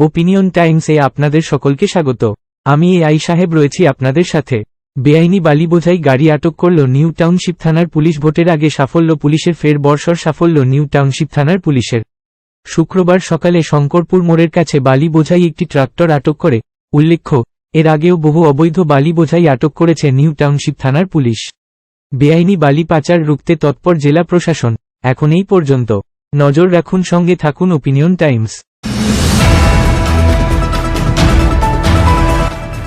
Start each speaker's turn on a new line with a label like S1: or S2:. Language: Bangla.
S1: ওপিনিয়ন টাইমসে আপনাদের সকলকে স্বাগত। আমি এ আই সাহেব রয়েছি আপনাদের সাথে। বেআইনি বালি বোঝাই গাড়ি আটক করল নিউ টাউনশিপ থানার পুলিশ ভোটের আগে সাফল্য পুলিশের ফের বর্ষর সাফল্য নিউ টাউনশিপ থানার পুলিশের। শুক্রবার সকালে শঙ্করপুর মোড়ের কাছে বালি বোঝাই একটি ট্রাক্টর আটক করে। উল্লেখ্য, এর আগেও বহু অবৈধ বালি বোঝাই আটক করেছে নিউ টাউনশিপ থানার পুলিশ। বেআইনি বালি পাচার রুখতে তৎপর জেলা প্রশাসন। এখন এই পর্যন্ত। নজর রাখুন সঙ্গে থাকুন ওপিনিয়ন টাইমস